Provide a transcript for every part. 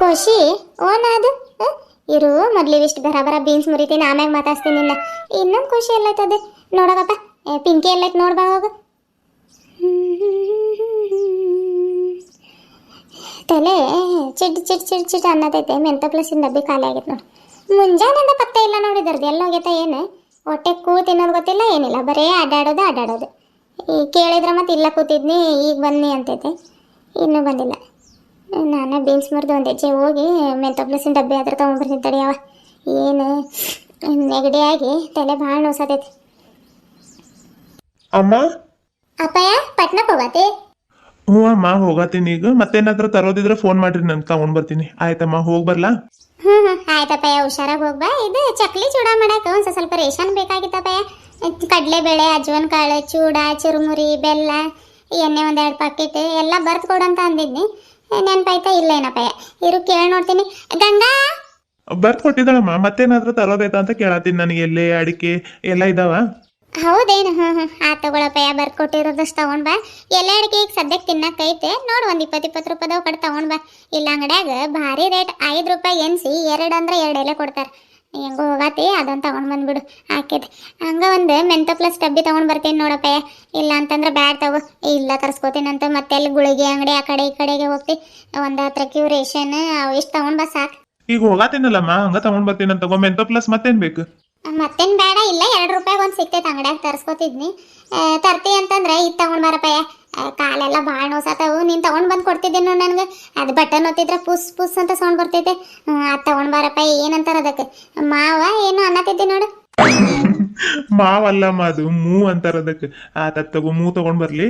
ಖುಷಿ. ಓನಾದು ಇರು ಮೊದ್ಲಿವಿಷ್ಟು ಬರ ಬೀನ್ಸ್ ಮುರಿತೀನಿ ಆಮ್ಯಾಗ ಮಾತಾಡ್ತೀನಿ ನಿನ್ನ. ಇನ್ನೊಂದು ಖುಷಿ ಎಲ್ಲೈತದೆ ನೋಡಗಪ್ಪ ಏ, ಪಿಂಕಿ ಎಲ್ಲೈತ್ ನೋಡ್ಬಾ ಹೋಗು. ತಲೆ ಚಿಡ್ ಚಿಡ್ ಚಿಡ್ ಚಿಡ್ ಅನ್ನತೈತೆ. ಮೆಂತ ಪ್ಲಸ್ ಡಬ್ಬಿ ಖಾಲಿ ಆಗೈತೆ ನೋಡಿ. ಮುಂಜಾನೆಯಿಂದ ಪತ್ತೆ ಇಲ್ಲ ನೋಡಿದ್ರದ್ದು ಎಲ್ಲ ಹೋಗೈತೆ ಏನು? ಹೊಟ್ಟೆ ಕೂ ತಿನ್ನೋದು ಗೊತ್ತಿಲ್ಲ ಏನಿಲ್ಲ. ಬರೀ ಅಡ್ಡಾಡೋದು ಅಡ್ಡಾಡೋದು ಈ ಕೇಳಿದ್ರೆ ಮತ್ತೆ ಇಲ್ಲ ಕೂತಿದ್ನಿ ಈಗ ಬನ್ನಿ ಅಂತೈತೆ. ಇನ್ನೂ ಬಂದಿಲ್ಲ. ನಾನು ಬೀನ್ಸ್ ಮುರಿದು ಒಂದು ಹೆಜ್ಜೆ ಹೋಗಿ ಮೆಂತ ಪ್ಲಸ್ಸಿನ ಡಬ್ಬಿ ಆದ್ರೆ ತೊಗೊಂಡ್ಬರ್ತೀನಿ ತಡಿಯವ ಏನು? ನೆಗಡಿಯಾಗಿ ತಲೆ ಭಾಳ ನೋಸತೈತಿ. ಅಮ್ಮ? ಅಪ್ಪಯ್ಯ ಪಟ್ನಕ್ಕೆ ಹೋಗತ್ತೆ ಹ್ಞೂ ಅಮ್ಮ ಹೋಗತ್ತೀನಿ ಈಗ. ಮತ್ತೇನಾದ್ರೂ ತರೋದಿದ್ರೆ ಫೋನ್ ಮಾಡ್ರಿ ನಾನು ತಗೊಂಡ್ ಬರ್ತೀನಿ. ಆಯ್ತಮ್ಮ ಹೋಗಿ ಬರ್ಲಾ? ಹ್ಞೂ ಹ್ಞೂ ಆಯ್ತಪ್ಪಯ್ಯ ಹುಷಾರಾಗಿ ಹೋಗ್ಬಾ ಇದು ಚಕ್ಲಿ ಚೂಡ ಮಾಡಕ್ಕೆ ಒಂದು ಸ್ವಲ್ಪ ರೇಷನ್ ಬೇಕಾಗಿತ್ತಪ್ಪಯ್ಯ ಕಡಲೆಬೇಳೆ ಅಜ್ವನ್ ಕಾಳು ಚೂಡ ಚುರುಮುರಿ ಬೆಲ್ಲ ಎಣ್ಣೆ ಒಂದೆರಡು ಪಾಕೆಟ್ ಎಲ್ಲ ಬರ್ದು ಕೊಡಂತ ಅಂದಿದ್ನಿ. ನೆನಪಾಯ್ತಾ? ಏನಪ್ಪ ಇರು ಕೇಳಿ ನೋಡ್ತೀನಿ. ಗಂಗಾ! ಬರ್ತ್ ಕೊಟ್ಟಿದ್ದಾಳಮ್ಮ ಮತ್ತೇನಾದ್ರೂ ತರೋದೈತಾ ಅಂತ ಕೇಳತ್ತೀನಿ ನನಗೆ ಎಲ್ಲಿ ಅಡಿಕೆ ಎಲ್ಲ ಇದಾವ? ಹೌದೇನು? ಹ್ಞೂ ಹ್ಞೂ ಆ ತಗೊಳಪ್ಪಯ್ಯ ಬರ್ಕೊಟ್ಟಿರೋದಷ್ಟು ತಗೊಂಡ್ ಬಾ. ಎಲ್ಲ ಅಡಿಕೆ ಈಗ ಸದ್ಯಕ್ಕೆ ತಿನ್ನಕ್ಕೈತೆ ನೋಡು ಒಂದು ಇಪ್ಪತ್ತು ಇಪ್ಪತ್ತು ರೂಪಾಯಿದವು ಕಡೆ ತಗೊಂಡ್ ಬಾ. ಇಲ್ಲ ಅಂಗಡ್ಯಾಗ ಭಾರಿ ರೇಟ್. ಐದು ರೂಪಾಯಿ ಎನ್ಸಿ ಎರಡು ಅಂದ್ರೆ ಎರಡು ಎಲೆ ಕೊಡ್ತಾರೆ. ಹೆಂಗೋ ಹೋಗಾತಿ ಅದನ್ನು ತಗೊಂಡ್ ಬಂದ್ಬಿಡು ಹಾಕಿದೆ. ಹಂಗೆ ಒಂದು ಮೆಂತ ಪ್ಲಸ್ ಡಬ್ಬಿ ತಗೊಂಡ್ ಬರ್ತೀನಿ ನೋಡಪ್ಪ. ಇಲ್ಲ ಅಂತಂದ್ರೆ ಬ್ಯಾಡ್ ತಗೋ ಇಲ್ಲ ತರಿಸ್ಕೋತೀನಂತ ಮತ್ತೆ ಅಲ್ಲಿ ಗುಳಿಗೆ ಅಂಗಡಿ ಆ ಕಡೆ ಈ ಕಡೆಗೆ ಹೋಗ್ತಿ. ಒಂದು ಹತ್ರ ಕ್ಯೂ ರೇಷನ್ ಅವು ಇಷ್ಟು ತಗೊಂಡ್ ಬಾ ಸಾಕು. ಈಗ ಹೋಗಾತೀನಲ್ಲಮ್ಮ ಹಂಗ ತಗೊಂಡ್ ಬರ್ತೀನಿ ಅಂತ ಮೆಂತೋ ಪ್ಲಸ್ ಮತ್ತೇನ್ ಬೇಕು? ಮತ್ತೇನ್ ಬೇಡ ಇಲ್ಲ ಎರಡು ರೂಪಾಯಿಗೆ ಒಂದು ಸಿಕ್ತೈತೆ ಅಂಗಡಿಯಾಗ ತರ್ಸ್ಕೊತಿದ್ನಿ. ತರ್ತಿ ಅಂತಂದ್ರೆ ಇದು ತಗೊಂಡ್ ಬಾರಪ್ಪಯ್ಯ ಆ, ಕಾಲೆಲ್ಲ ಭಾಳ ನೋಸತ್ತವು ನೀನು ತಗೊಂಡ್ ಬಂದು ಕೊಡ್ತಿದ್ದೆ ನೋಡಿ ನನಗೆ. ಅದು ಬಟನ್ ಒತ್ತಿದ್ರೆ ಪುಸ್ ಪುಸ್ ಅಂತ ಸೌಂಡ್ ಬರ್ತೈತೆ. ಅದು ತಗೊಂಡ್ ಬಾರಪ್ಪ ಏನಂತಾರ ಅದಕ್ಕೆ. ಮಾವ ಏನು ಅನ್ನತ್ತಿದ್ದೆ ನೋಡು. ಮಾವಲ್ಲಮ್ಮ ಅದು ಮೂ ಅಂತಾರ ಅದಕ್ಕೆ. ಆತ ತಗೋ ಮೂ ತಗೊಂಡ್ ಬರ್ಲಿ.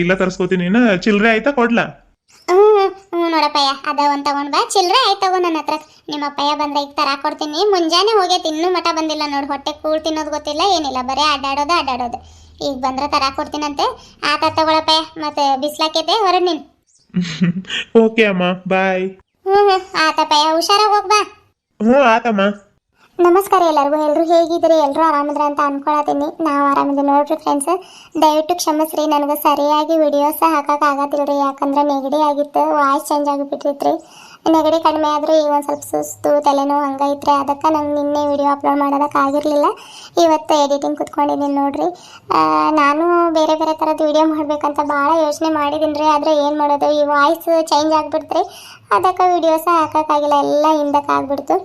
ಇಲ್ಲ ತರ್ಸ್ಕೊತೀನಿ. ಚಿಲ್ರೆ ಆಯ್ತಾ ಕೊಡ್ಲಾ? ಹ್ಞೂ ಹ್ಞೂ ನೋಡಪ್ಪಯ್ಯ ಅದ ಒಂದು ತಗೊಂಡ್ ಬಾ. ಚಿಲ್ಲರೆ ಆಯ್ತು ತಗೋ ನನ್ನ ಹತ್ರ. ನಿಮ್ಮ ಅಪ್ಪಯ್ಯ ಬಂದ್ರೆ ಈಗ ತರ ಕೊಡ್ತೀನಿ. ಮುಂಜಾನೆ ಹೋಗೈತಿ ಇನ್ನೂ ಮಠ ಬಂದಿಲ್ಲ ನೋಡು. ಹೊಟ್ಟೆ ಕೂಳ್ ತಿನ್ನೋದು ಗೊತ್ತಿಲ್ಲ ಏನಿಲ್ಲ. ಬರೀ ಅಡ್ಡಾಡೋದು ಅಡ್ಡಾಡೋದು. ಈಗ ಬಂದ್ರೆ ತರ ಕೊಡ್ತೀನಂತೆ. ಆತ ತಗೊಳಪ್ಪ ಮತ್ತೆ ಬಿಸ್ಲಾಕೈತೆ ಹೊರಡ್ ನೀನ್. ಓಕೆ ಅಮ್ಮ ಬಾಯ್ ಹ್ಞೂ ಆತಪ್ಪ ಹುಷಾರಾಗಿ ಹೋಗ್ಬಾ ಹ್ಞೂ ಆತಮ್ಮ. ನಮಸ್ಕಾರ ಎಲ್ಲರಿಗೂ ಎಲ್ಲರೂ ಹೇಗಿದ್ದೀರಿ? ಎಲ್ಲರೂ ಆರಾಮಿದ್ರೆ ಅಂತ ಅನ್ಕೊಳತೀನಿ ನಾವು ಆರಾಮಿದ್ದೀವಿ ನೋಡ್ರಿ ಫ್ರೆಂಡ್ಸ್ ದಯವಿಟ್ಟು ಕ್ಷಮಿಸ್ರಿ ನನಗೆ ಸರಿಯಾಗಿ ವಿಡಿಯೋಸ್ ರೀ ಯಾಕಂದ್ರೆ ನೆಗಡಿ ಆಗಿತ್ತು ವಾಯ್ಸ್ ಚೇಂಜ್ ಆಗಿಬಿಟ್ಟಿತ್ರಿ. ನೆಗಡಿ ಕಡಿಮೆ ಆದರೆ ಈಗ ಒಂದು ಸ್ವಲ್ಪ ಸುಸ್ತು, ತಲೆನೋವು ಹಂಗೈತ್ರೆ ಅದಕ್ಕೆ ನಂಗೆ ನಿನ್ನೆ ವಿಡಿಯೋ ಅಪ್ಲೋಡ್ ಮಾಡೋದಕ್ಕಾಗಿರಲಿಲ್ಲ ಇವತ್ತು ಎಡಿಟಿಂಗ್ ಕುತ್ಕೊಂಡಿದ್ದೀನಿ ನೋಡಿರಿ. ನಾನು ಬೇರೆ ಬೇರೆ ಥರದ್ದು ವಿಡಿಯೋ ಮಾಡಬೇಕಂತ ಭಾಳ ಯೋಚನೆ ಮಾಡಿದ್ದೀನಿ ರೀ ಆದರೆ ಏನು ಮಾಡೋದು? ಈ ವಾಯ್ಸ್ ಚೇಂಜ್ ಆಗಿಬಿಡ್ತ್ರಿ. ಅದಕ್ಕೆ ವಿಡಿಯೋಸ ಹಾಕೋಕ್ಕಾಗಿಲ್ಲ ಎಲ್ಲ ಹಿಂದಕ್ಕೆ ಆಗ್ಬಿಡ್ತು.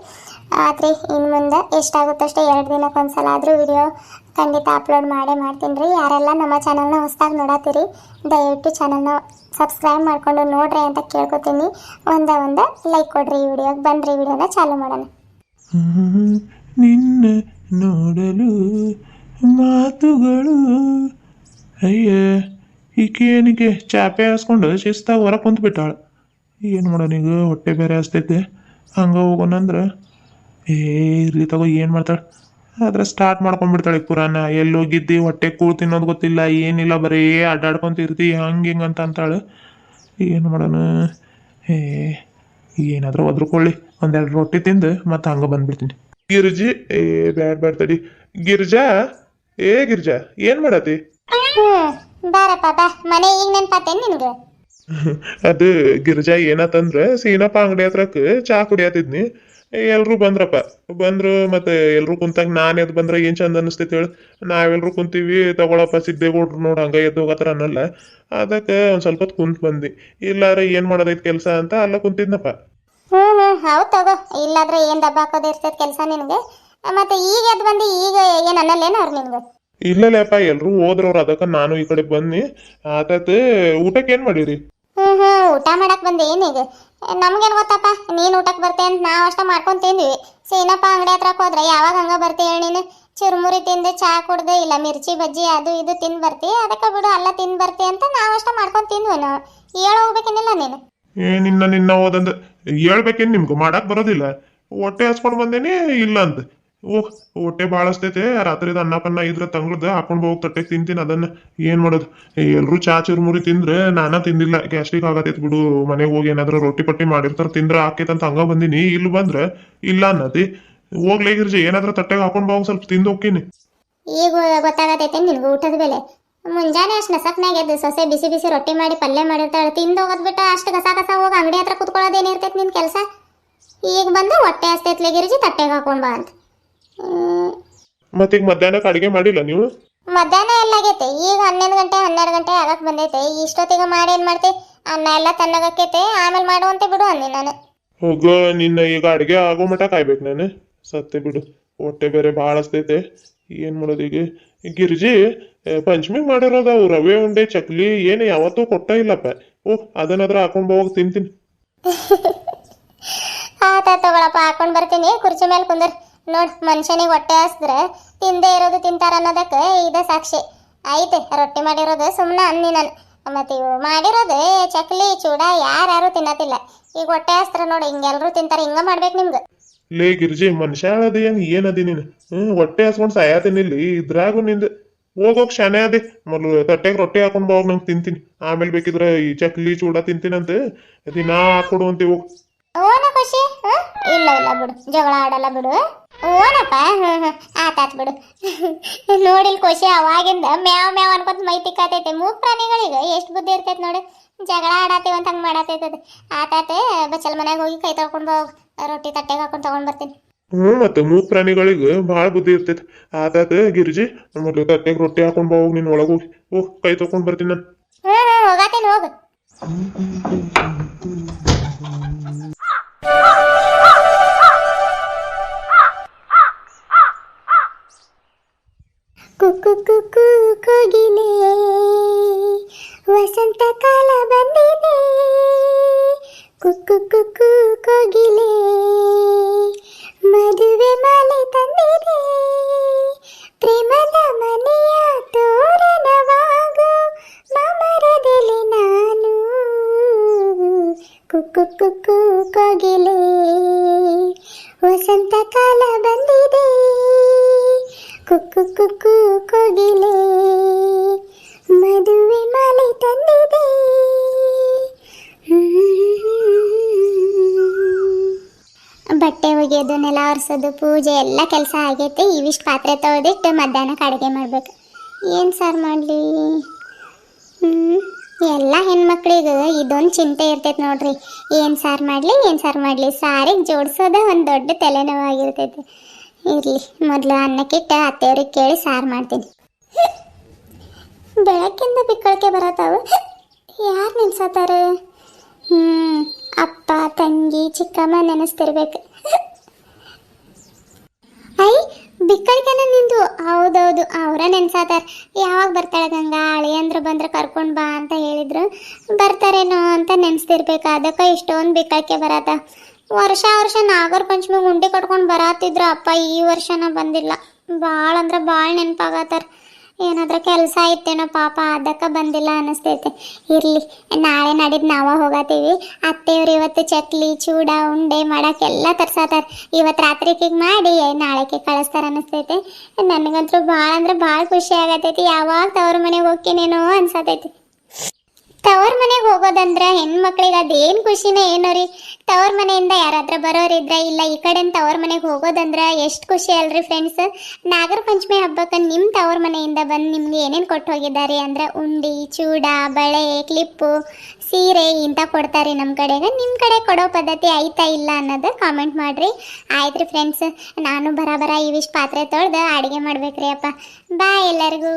ಆದರೆ ಇನ್ನು ಮುಂದೆ ಎಷ್ಟಾಗುತ್ತಷ್ಟೇ ಎರಡು ದಿನಕ್ಕೆ ಒಂದ್ಸಲ ಆದರೂ ವಿಡಿಯೋ ಖಂಡಿತ ಅಪ್ಲೋಡ್ ಮಾಡೇ ಮಾಡ್ತೀನಿ ರೀ. ಯಾರೆಲ್ಲ ನಮ್ಮ ಚಾನಲ್ನ ಹೊಸ್ದಾಗಿ ನೋಡತ್ತೀರಿ, ದಯವಿಟ್ಟು ಚಾನಲ್ನ ಸಬ್ಸ್ಕ್ರೈಬ್ ಮಾಡಿಕೊಂಡು ನೋಡ್ರಿ ಅಂತ ಕೇಳ್ಕೊತೀನಿ. ಒಂದ ಒಂದ ಲೈಕ್ ಕೊಡ್ರಿ ಈ ವಿಡಿಯೋಗೆ ಬನ್ರಿ ವಿಡಿಯೋನ ಚಾಲು ಮಾಡೋಣ. ನಿನ್ನ ನೋಡಲು ಮಾತುಗಳು. ಅಯ್ಯೇ, ಈಕೇನಿಗೆ ಚಾಪೆ ಹಾಸ್ಕೊಂಡು ಶಿಸ್ತಾಗ ಹೊರ ಕುಂತ್ಬಿಟ್ಟಾಳ. ಏನು ಮಾಡೋಣ ಈಗ? ಹೊಟ್ಟೆ ಬೇರೆ ಹಸ್ತೈತೆ ಹಂಗೆ ಹೋಗೋಣಂದ್ರೆ ಏ, ಇರ್ಲಿ ತಗೋ, ಏನು ಮಾಡ್ತಾಳೆ? ಆದ್ರೆ ಸ್ಟಾರ್ಟ್ ಮಾಡ್ಕೊಂಡ್ಬಿಡ್ತಾಳೆ ಪುರಾಣ ಎಲ್ಲೋಗಿದ್ದಿ ಹೊಟ್ಟೆ ಕೂಳು ತಿನ್ನೋದು ಗೊತ್ತಿಲ್ಲ ಏನಿಲ್ಲ ಬರೀ ಅಡ್ಡಾಡ್ಕೊಂತ ಇರ್ತಿ ಹಂಗೆ ಹಿಂಗೆ ಅಂತ ಅಂತಾಳೆ. ಏನು ಮಾಡೋಣ? ಏ ಏನಾದರೂ ಒದ್ರಕೊಳ್ಳಿ. ಒಂದೆರಡು ರೊಟ್ಟಿ ತಿಂದು ಮತ್ತೆ ಹಂಗೆ ಬಂದ್ಬಿಡ್ತೀನಿ. ಗಿರ್ಜಿ ಏ ಬ್ಯಾಡ್ ಬ್ಯಾಡ್ ತಡಿ. ಗಿರ್ಜಾ ಏ ಗಿರ್ಜಾ ಏನು ಮಾಡತಿ ಬಾರಪ್ಪ ಬಾ. ಮನೆ ಈಗ ನೆನ್ಪಾತೇನು ನಿನಗೆ? ಅದು ಗಿರ್ಜಾ ಏನತ್ತಂದ್ರೆ ಸೀನಪ್ಪ ಅಂಗಡಿ ಹತ್ರಕ್ಕೆ ಚಾ ಕುಡಿಯತಿದ್ನಿ ಎಲ್ರು ಬಂದ್ರಪ್ಪ. ಬಂದ್ರು ಮತ್ತೆ ಎಲ್ರು ಕುಂತಾಗ ನಾನ್ ಎದ್ ಬಂದ್ರೆ ಏನ್ ಚಂದ ಅನಿಸ್ತೈತಿ ಹೇಳಿ. ನಾವೆಲ್ರು ಕುಂತೀವಿ ತಗೊಳಪ್ಪ ಸಿದ್ದೇಗೌಡ್ರು ನೋಡ್ ಹಂಗ ಎದ್ದು ಹೋಗತ್ರ ಅನ್ನಲ್ಲ. ಅದಕ್ಕೆ ಒಂದ್ ಸ್ವಲ್ಪ ಹೊತ್ತು ಕುಂತ್ ಬಂದಿ ಇಲ್ಲಾರ ಏನ್ ಮಾಡೋದೈತ್ ಕೆಲ್ಸ ಅಂತ ಅಲ್ಲ ಕುಂತಿದ್ನಪ್ಪ. ಹ್ಞೂ ಹ್ಞೂ ಹೌದು ತಗೋ. ಇಲ್ಲಾದ್ರೆ ಏನು ದಬ್ಬ ಹಾಕೋದು ಇರ್ತೈತೆ ಕೆಲಸ ನಿನಗೆ? ಮತ್ತೆ ಈಗ ಎದ್ದು ಬಂದು ಈಗ ಏನು ಅನ್ನಲ್ಲೇನು ಅವ್ರು ನಿನಗೆ? ಇಲ್ಲಲ್ಲಪ್ಪ ಎಲ್ರು ಹೋದ್ರವ್ರು ಅದಕ್ಕ ನಾನು ಈ ಕಡೆ ಬನ್ನಿ ಆತತ್ ಊಟಕ್ಕೆ ಏನ್ ಮಾಡಿರಿ? ಹ್ಞೂ ಹ್ಞೂ ಊಟ ಮಾಡಕ್ ಬಂದೆ ಏನೀಗ ನಮ್ಗೇನು ಗೊತ್ತಪ್ಪ, ನೀನು ಊಟಕ್ಕೆ ಬರ್ತೆ ಅಂತ ನಾವು ಅಷ್ಟ ಮಾಡ್ಕೊಂಡು ತಿಂದ್ವಿ. ಸೀನಪ್ಪ ಅಂಗಡಿ ಹತ್ರಕ್ಕೆ ಹೋದ್ರೆ ಯಾವಾಗ ಹಂಗ ಬರ್ತೀಯ ನೀನು? ಚುರುಮುರಿ ತಿಂದು ಚಾ ಕುಡ್ದು, ಇಲ್ಲ ಮಿರ್ಚಿ ಬಜ್ಜಿ ಅದು ಇದು ತಿಂದು ಬರ್ತಿ, ಅದಕ್ಕೆ ಬಿಡು, ಅಲ್ಲ ತಿಂದು ಬರ್ತಿ ಅಂತ ನಾವು ಅಷ್ಟ ಮಾಡ್ಕೊಂಡು ತಿಂದ್ವಿ ನಾವು. ಹೇಳ ನೀನು? ಏ, ನಿನ್ನ ನಿನ್ನ ಓದಂದ ಹೇಳ್ಬೇಕೇನ್ ನಿಮ್ಗೆ, ಮಾಡಕ್ ಬರೋದಿಲ್ಲ. ಹೊಟ್ಟೆ ಹಚ್ಕೊಂಡು ಬಂದೇನಿ, ಇಲ್ಲ ಅಂತ ಓಹ್, ಹೊಟ್ಟೆ ಭಾಳ ಹಸ್ತೈತೆ ರಾತ್ರಿದ ಅನ್ನ ಪನ್ನ ಇದ್ರ ತಂಗ್ಳದ, ಹಾಕೊಂಡ್ ಹೋಗ್ ತಟ್ಟೆಗೆ ತಿಂತೀನಿ ಅದನ್ನ. ಏನ್ ಮಾಡೋದು? ಎಲ್ರು ಚಾ ಚುರ್ಮುರಿ ತಿಂದ್ರೆ ನಾನ ತಿಂದಿಲ್ಲ. ಗ್ಯಾಸ್ಟ್ರಿಕ್ ಆಗತೈತಿ ಬಿಡು. ಮನೆಗೆ ಹೋಗಿ ಏನಾದ್ರು ರೊಟ್ಟಿ ಪಟ್ಟಿ ಮಾಡಿರ್ತಾರ, ತಿಂದ್ರ ಅಂತ ಹಂಗ ಬಂದಿನಿ. ಇಲ್ಲಿ ಬಂದ್ರ ಇಲ್ಲ ಅನ್ನತಿ ಹೋಗ್ಲೇ ಗಿರ್ಜಿ ಏನಾದ್ರೂ ತಟ್ಟೆಗೆ ಹಾಕೊಂಡು ಹೋಗ್ ಸ್ವಲ್ಪ ತಿಂದು ಹೋಗ್ತೀನಿ. ಈಗ ಗೊತ್ತಾಗತೈತೆ ನಿನ್ಗೆ ಊಟದ ಬೆಲೆ. ಮುಂಜಾನೆ ಅಷ್ಟು ನಸಕ್ನಾಗ ಎದ್ದು ಸೊಸೆ ಬಿಸಿ ಬಿಸಿ ರೊಟ್ಟಿ ಮಾಡಿ ಪಲ್ಯ ಮಾಡಿರ್ತಾಳೆ, ತಿಂದು ಹೋಗೋದ್ ಬಿಟ್ಟು ಅಷ್ಟು ಕಸ ಕಸ ಹೋಗಿ ಅಂಗಡಿ ಹತ್ರ ಕುತ್ಕೊಳ್ಳೋದೇನಿರ್ತೈತಿ ನಿನ್ನ ಕೆಲಸ? ಈಗ ಬಂದು ಹೊಟ್ಟೆ ಹಸ್ತೈತ್ಲೆ ಗಿರಿಜಿ, ತಟ್ಟೆಗೆ ಹಾಕೊಂಡ್ ಬಾ ಅಂತ. ಮತ್ತೀಗ ಮಧ್ಯಾಹ್ನಕ್ಕೆ ಅಡುಗೆ ಮಾಡಿಲ್ಲ ನೀವು? ಮಧ್ಯಾಹ್ನ ಎಲ್ಲ ಆಗೈತೆ. ಈಗ ಹನ್ನೊಂದು ಗಂಟೆ ಹನ್ನೆರಡು ಗಂಟೆ ಆಗಕ್ಕೆ ಬಂದೈತೆ. ಇಷ್ಟೊತ್ತಿಗೆ ಮಾಡಿ ಏನ್ ಮಾಡ್ತಿ? ಅನ್ನ ಎಲ್ಲ ತಣ್ಣಗಾಕೈತೆ ಆಮೇಲೆ ಮಾಡುವಂತೆ ಬಿಡು ಅಂದಿ ನಾನು. ಹೋಗ ನಿನ್ನ ಈಗ ಅಡುಗೆ ಆಗೋ ಮಟ್ಟ ಕಾಯ್ಬೇಕು ನಾನು. ಸತ್ತೆ ಬಿಡು. ಹೊಟ್ಟೆ ಬೇರೆ ಭಾಳ ಹಸ್ತೈತೆ ಏನು ಮಾಡೋದು ಈಗ? ಗಿರ್ಜಿ ಪಂಚಮಿ ಮಾಡಿರೋದು ರವೆ ಉಂಡೆ ಚಕ್ಲಿ ಏನು ಯಾವತ್ತೂ ಕೊಟ್ಟ ಇಲ್ಲಪ್ಪ. ಓ ಅದನ್ನಾದ್ರೂ ಹಾಕೊಂಡು ಹೋಗಿ ತಿಂತೀನಿ. ಆತ ತಗೊಳಪ್ಪ. ಹಾಕೊಂಡ್ ಬರ್ತೀನಿ. ಕುರ್ಚಿ ಮೇಲೆ ಕುಂದರ್. ನೋಡ್ ಮನುಷ್ಯನಿಗೆ ಹೊಟ್ಟೆ ಹಾಸಿದ್ರೆ ತಿಂದೇ ಇರೋದು ತಿಂತಾರ ಅನ್ನೋದಕ್ಕೆ ಇದೆ ಸಾಕ್ಷಿ. ಐತೆ ರೊಟ್ಟಿ ಮಾಡಿರೋದು ಸುಮ್ಮನೆ ಅನ್ನಿ ನಾನು ಮತ್ತೆ ಇವು ಮಾಡಿರೋದು ಚಕ್ಲಿ ಚೂಡ ಯಾರ್ಯಾರು ತಿನ್ನತಿಲ್ಲ. ಈಗ ಹೊಟ್ಟೆ ಹಸ್ತ್ರ ನೋಡಿ ಹಿಂಗೆಲ್ರು ತಿಂತಾರೆ ಹಿಂಗ ಮಾಡ್ಬೇಕು ನಿಮ್ಗೆ. ಲೇ ಗಿರ್ಜಿ ಮನುಷ್ಯ ಏನು ಏನದಿ ನೀನು? ಹ್ಞೂ ಹೊಟ್ಟೆ ಹಸ್ಕೊಂಡು ತಿನ್ನಿಲ್ಲ ಇದ್ರಾಗು ನಿಂದು. ಹೋಗೋಕ್ ಶಾನೆ ಅದಿ. ಮೊದಲು ತಟ್ಟೆಗೆ ರೊಟ್ಟಿ ಹಾಕೊಂಡು ಹೋಗ್ ನಂಗೆ ತಿಂತೀನಿ. ಆಮೇಲೆ ಬೇಕಿದ್ರೆ ಈ ಚಕ್ಲಿ ಚೂಡ ತಿಂತೀನಂತ ದಿನಾ ಹಾಕೊಡು ಅಂತೀವಿ ಹೋಗ್. ಓನ ಖುಷಿ? ಇಲ್ಲ ಇಲ್ಲ ಬಿಡು. ಜಗಳ ಆಡಲ್ಲ ಬಿಡು. ಓನಪ್ಪ? ಹ್ಮ್ ಆತಾತ್ ಬಿಡು. ನೋಡಿಲ್ ಖುಷಿ ಅವಾಗಿಂದ ಮ್ಯಾವ್ ಮ್ಯಾವ್ ಅನ್ಕೊಂತ ಮೈ ತಿಕ್ಕಾತೈತೆ ಮೂಕ್ ಪ್ರಾಣಿಗಳಿಗೆ ಎಷ್ಟು ಬುದ್ಧಿ ಇರ್ತೈತೆ ನೋಡು. ಜಗಳ ಆಡಾತೀವಿ ಅಂತ ಹಂಗೆ ಮಾಡತೈತೆ ಅದು ಆತಾತೆ ಬಚ್ಚಲ್ ಮನೆಗೆ ಹೋಗಿ ಕೈ ತೊಳ್ಕೊಂಡು ರೊಟ್ಟಿ ತಟ್ಟೆಗೆ ಹಾಕೊಂಡು ತಗೊಂಡ್ ಬರ್ತೀನಿ. ಹ್ಞೂ ಮತ್ತೆ ಮೂಕ್ ಪ್ರಾಣಿಗಳಿಗೆ ಭಾಳ ಬುದ್ಧಿ ಇರ್ತೈತೆ. ಆತಾತ ಗಿರಿಜಿ ಮೊದಲು ತಟ್ಟೆಗೆ ರೊಟ್ಟಿ ಹಾಕೊಂಡು ಬಾ ಹೋಗಿ ನಿನ್ ಒಳಗೆ ಹೋಗಿ. ಓಹ್ ಕೈ ತೊಗೊಂಡ್ ಬರ್ತೀನಿ ನಾನು. ಹ್ಮ್ ಹ್ಮ್ ಹೋಗಾತೀನಿ ಹೋಗು. ಕುಕ್ಕು ಕುಕ್ಕು ಕೋಗಿಲೆ ವಸಂತ ಕಾಲ ಬಂದಿದೆ ಕುಕ್ಕು ಕುಕ್ಕು ಕೋಗಿಲೆ ಮದುವೆ ಮಾಲೆ ತಂದಿದೆ ಪ್ರೇಮದ ಮನೆಯ ತೋರಣವಾಗು ಮಮರದಲ್ಲಿ ನಾನು ಕುಕ್ಕು ಕುಕ್ಕು ಕೋಗಿಲೆ ವಸಂತ ಕಾಲ ಬಂದಿದೆ ಕುಕ್ಕು ಕುಕ್ಕು ಕೋಗಿಲೆ. ಮದುವೆ ಮಾಲೆ ತಂದಿದೆ. ಬಟ್ಟೆ ಒಗೆಯೋದು, ನೆಲ ಒರೆಸೋದು, ಪೂಜೆ ಎಲ್ಲ ಕೆಲಸ ಆಗೈತೆ. ಇವಿಷ್ಟು ಪಾತ್ರೆ ತೊಳೆದಿಟ್ಟು ಮಧ್ಯಾಹ್ನಕ್ಕೆ ಅಡುಗೆ ಮಾಡ್ಬೇಕು. ಏನು ಸಾರು ಮಾಡಲಿ? ಎಲ್ಲ ಹೆಣ್ಮಕ್ಳಿಗೆ ಇದೊಂದು ಚಿಂತೆ ಇರ್ತೈತೆ ನೋಡ್ರಿ. ಏನು ಸಾರು ಮಾಡಲಿ, ಏನು ಸಾರು ಮಾಡಲಿ? ಸಾರಿಗೆ ಜೋಡಿಸೋದೇ ಒಂದು ದೊಡ್ಡ ತಲೆನೋವಾಗಿರ್ತೈತೆ ಇರಲಿ, ಮೊದಲು ಅನ್ನಕ್ಕಿಟ್ಟ ಅತ್ತೆಯವ್ರಿಗೆ ಕೇಳಿ ಸಾರು ಮಾಡ್ತೀನಿ. ಬೆಳಕಿಂದ ಬಿಕ್ಕಳಿಕೆ ಬರತ್ತಾವ ಯಾರು ನೆನೆಸತ್ತಾರೆ ಹ್ಞೂ ಅಪ್ಪ, ತಂಗಿ, ಚಿಕ್ಕಮ್ಮ ನೆನೆಸ್ತಿರ್ಬೇಕು. ಐ, ಬಿಕ್ಕಳಿಕೆನ ನಿಂದು? ಹೌದೌದು, ಅವರ ನೆನ್ಸಾತಾರ. ಯಾವಾಗ ಬರ್ತಾಳೆ ಗಂಗಾ? ಅಳಿಯಂದ್ರು ಬಂದ್ರೆ ಕರ್ಕೊಂಡು ಬಾ ಅಂತ ಹೇಳಿದ್ರು. ಬರ್ತಾರೇನೋ ಅಂತ ನೆನೆಸ್ತಿರ್ಬೇಕು. ಅದಕ್ಕೆ ಇಷ್ಟೊಂದು ಬಿಕ್ಕಳಿಕೆ ಬರತ್ತ ವರ್ಷ ವರ್ಷ ನಾಗರ ಪಂಚಮಿ ಉಂಡೆ ಕಟ್ಕೊಂಡು ಬರತ್ತಿದ್ರು ಅಪ್ಪ, ಈ ವರ್ಷನ ಬಂದಿಲ್ಲ. ಭಾಳ ಅಂದ್ರೆ ಭಾಳ ನೆನಪಾಗತ್ತಾರ ಏನಾದ್ರ ಕೆಲಸ ಇತ್ತೇನೋ ಪಾಪ, ಅದಕ್ಕೆ ಬಂದಿಲ್ಲ ಅನಿಸ್ತೈತೆ. ಇರಲಿ, ನಾಳೆ ನಾಡಿದ್ದು ನಾವ ಹೋಗತ್ತೀವಿ ಅತ್ತೆಯವ್ರು ಇವತ್ತು ಚಕ್ಲಿ, ಚೂಡ, ಉಂಡೆ ಮಾಡೋಕ್ಕೆಲ್ಲ ತರ್ಸತ್ತಾರ ಇವತ್ತು ರಾತ್ರಿಗೆ ಮಾಡಿ ನಾಳೆಗೆ ಕಳಿಸ್ತಾರ ಅನಿಸ್ತೈತೆ. ನನಗಂತೂ ಭಾಳ ಅಂದ್ರೆ ಭಾಳ ಖುಷಿ ಆಗತೈತಿ. ಯಾವಾಗ ತವ್ರ ಮನೆಗೆ ಹೋಗ್ತೀನೇನೋ ಅನ್ಸತೈತಿ. ತವ್ರ ಮನೆಗೆ ಹೋಗೋದಂದ್ರೆ ಹೆಣ್ಮಕ್ಳಿಗೆ ಅದೇನು ಖುಷಿನೇ ಏನೋ ರೀ? ತವ್ರ ಮನೆಯಿಂದ ಯಾರಾದ್ರ ಬರೋರಿದ್ರೆ ಇಲ್ಲ ಈ ಕಡೆಯಿಂದ ತವ್ರ ಮನೆಗೆ ಹೋಗೋದಂದ್ರೆ ಎಷ್ಟು ಖುಷಿ ಅಲ್ರಿ ಫ್ರೆಂಡ್ಸ್ ನಾಗರ ಪಂಚಮಿ ಹಬ್ಬಕ್ಕೆ ನಿಮ್ಮ ತವ್ರ ಮನೆಯಿಂದ ಬಂದು ನಿಮ್ಗೆ ಏನೇನು ಕೊಟ್ಟು ಹೋಗಿದ್ದಾರೆ? ಅಂದ್ರೆ ಉಂಡಿ, ಚೂಡ, ಬಳೆ, ಕ್ಲಿಪ್ಪು, ಸೀರೆ ಇಂಥ ಕೊಡ್ತಾರೆ ನಮ್ಮ ಕಡೆಗೆ. ನಿಮ್ಮ ಕಡೆ ಕೊಡೋ ಪದ್ಧತಿ ಐತಾ ಇಲ್ಲ ಅನ್ನೋದು ಕಾಮೆಂಟ್ ಮಾಡಿರಿ. ಆಯ್ತು ರೀ ಫ್ರೆಂಡ್ಸ್ ನಾನು ಬರಾಬರ ಬರ ಇವಿಷ್ಟು ಪಾತ್ರೆ ತೊಳೆದು ಅಡುಗೆ ಮಾಡ್ಬೇಕ್ರಿ ಅಪ್ಪ. ಬಾಯ್ ಎಲ್ಲರಿಗೂ.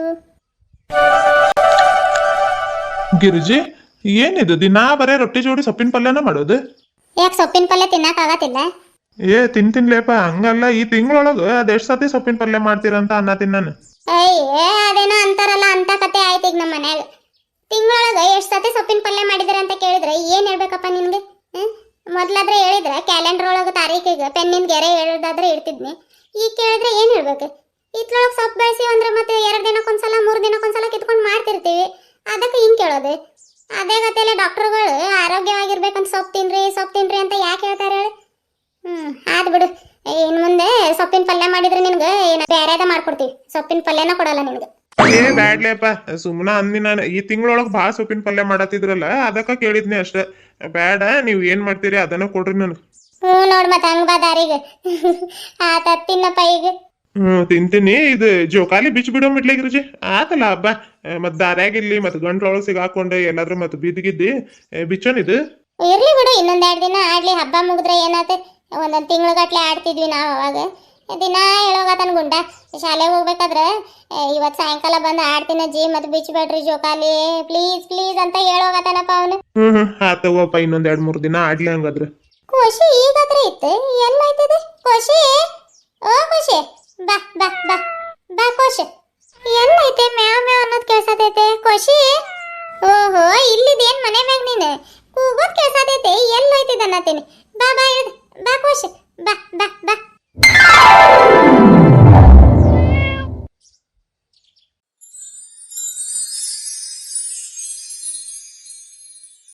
ಗಿರ್ಜಿ ಏನಿದು? ದಿನಾ ಬರೇ ರೊಟ್ಟಿ ಜೋಡಿ ಸೊಪ್ಪಿನ ಪಲ್ಯನ ಮಾಡೋದು? ಯಾಕೆ ಸೊಪ್ಪಿನ ಪಲ್ಯ ತಿನ್ನಕ್ಕಾಗತ್ತಿಲ್ಲ ಏ ತಿನ್ ತಿಂತಿನ್ಲೇಪ ಹಂಗಲ್ಲ ಈ ತಿಂಗಳೊಳಗ ಅದೆಷ್ಟ್ ಸತಿ ಸೊಪ್ಪಿನ ಪಲ್ಯ ಮಾಡ್ತೀರಂತ ಅನ್ನ ತಿನ್ನಾನು. ಅಯ್ಯೇ ಅದೇನೋ ಅಂತಾರಲ್ಲ ಅಂತ ಕತೆ ಆಯ್ತು ಈಗ ನಮ್ಮ ಮನ್ಯಾಗ ತಿಂಗಳೊಳಗ ಎಷ್ಟ್ ಸತಿ ಸೊಪ್ಪಿನ ಪಲ್ಯ ಮಾಡಿದ್ರ ಅಂತ ಕೇಳಿದ್ರೆ ಏನ್ ಹೇಳ್ಬೇಕಪ್ಪ ನಿನ್ಗೆ? ಮೊದ್ಲಾದ್ರೆ ಹೇಳಿದ್ರೆ ಕ್ಯಾಲೆಂಡರ್ ಒಳಗ ತಾರೀಕಿಗೆ ಪೆನ್ನಿನ ಗೆರೆ ಹೇಳೋದಾದ್ರೆ ಇಡ್ತಿದ್ನಿ. ಈಗ ಕೇಳಿದ್ರೆ ಏನ್ ಹೇಳ್ಬೇಕು? ಇದ್ರೊಳಗೆ ಸೊಪ್ಪು ಬೆಳೆಸಿ ಅಂದ್ರೆ ಮತ್ತೆ ಎರಡು ದಿನಕ್ಕೊಂದ್ಸಲ ಮೂರು ದಿನಕ್ಕೊಂದ್ಸಲ ಕಿತ್ಕೊಂಡು ಮಾಡ್ತಿರ್ತೀವಿ ಅದಕ್ಕೆ ಹಿಂಗೆ ಕೇಳೋದು ಅದೇ ಗತೆಲ್ಲ ಡಾಕ್ಟರ್ಗಳು ಆರೋಗ್ಯವಾಗಿರ್ಬೇಕಂತ ಸೊಪ್ಪು ತಿನ್ರಿ ಸೊಪ್ಪು ತಿನ್ರಿ ಅಂತ ಯಾಕೆ ಹೇಳ್ತಾರೆ ಹೇಳಿ ಹ್ಮ್ ಆದ್ ಬಿಡು ಇನ್ ಮುಂದೆ ಸೊಪ್ಪಿನ ಪಲ್ಯ ಮಾಡಿದ್ರೆ ನಿನ್ಗೆ ಏನ ಬ್ಯಾರೇದ ಮಾಡ್ಕೊಡ್ತೀವಿ ಸೊಪ್ಪಿನ ಪಲ್ಯನ ನಿಮಗೆ. ಏ ಬ್ಯಾಡ್ಲೇಪ್ಪ ಸುಮ್ಮನೆ ಅಂದಿ ನಾನು. ಈ ತಿಂಗಳೊಳಗೆ ಭಾಳ ಸೊಪ್ಪಿನ ಪಲ್ಯ ಮಾಡತ್ತಿದ್ರಲ್ಲ ಅದಕ್ಕ ಕೇಳಿದ್ನಿ ಅಷ್ಟೇ. ಬ್ಯಾಡ ನೀವು ಏನು ಮಾಡ್ತೀರಿ ಅದನ್ನ ಕೊಡ್ರಿ ನನಗೆ. ಹ್ಞೂ ನೋಡ್ ಮತ್ತೆ ಹಂಗ ಬಾ ದಾರಿಗೆ. ಆ ತತ್ತಿನಪ್ಪ ಈಗ. ಹ್ಮ್ ತಿಂತೀನಿ. ಇದು ಜೋಕಾಲಿ ಬಿಚ್ಚ ಬಿಡೋ ಮಿಟ್ಲಾಗಿರುಜಿ ಆತಲ್ಲ ಹಬ್ಬ. ಮತ್ ದಾರ್ಯಾಗಿರ್ಲಿ ಮತ್ ಗಂಟ್ಲೊಳಗ್ ಸಿಗಾಕೊಂಡು ಎಲ್ಲಾದ್ರೂ ಮತ್ ಬಿದ್ದಿಗಿದ್ದಿ. ಬಿಚ್ಚೋನ್ ಇದು? ಇರ್ಲಿ ಬಿಡು ಇನ್ನೊಂದ್ ಎರಡ್ ದಿನ ಆಡ್ಲಿ ಹಬ್ಬ ಮುಗಿದ್ರೆ ಏನಾತ? ಒಂದೊಂದ್ ತಿಂಗಳಗಟ್ಲೆ ಆಡ್ತಿದ್ವಿ ನಾವು ಅವಾಗ. ದಿನ ಹೇಳೋಗತನ ಗುಂಡ. ಶಾಲೆಗೆ ಹೋಗ್ಬೇಕಾದ್ರೆ ಇವತ್ತು ಇವತ್ ಸಾಯಂಕಾಲ ಬಂದು ಆಡ್ತೀನಿ ಅಜ್ಜಿ ಮತ್ತೆ ಬಿಚ್ಚಬೇಡ್ರಿ ಜೋಕಾಲಿ. ಪ್ಲೀಸ್ ಪ್ಲೀಸ್ ಅಂತ ಹೇಳೋಗತನಪ್ಪ ಅವನು. ಹ್ಮ್ ಇನ್ನೊಂದ್ ಎರಡ್ ಮೂರ್ ದಿನ ಆಡ್ಲಿ ಹಂಗಾದ್ರೆ. ಖುಷಿ ಈಗಾದ್ರೆ ಇತ್ತು. ಎಲ್ಲೈತಿದೆ ಖುಷಿ ಓ ಖುಷಿ ಬಾ ಬಾ ಬಾ. ಬಾ ಖುಷಿ ಎಲ್ಲೈತೆ ಮ್ಯಾವ್ ಮ್ಯಾವ್ ಅನ್ನೋದು ಕೇಳ್ಸತೈತೆ. ಖುಷಿ ಓಹೋ ಇಲ್ಲಿದೇನ್ ಮನೆ ಮ್ಯಾಗ ನೀನು? ಕೂಗೋದ್ ಕೇಳ್ಸತೈತೆ. ಎಲ್ಲೈತಿದೆ ಅನ್ನತೀನಿ ಬಾ ಬಾ ಬಾ ಖುಷಿ ಬಾ ಬಾ ಬಾ. Thank you.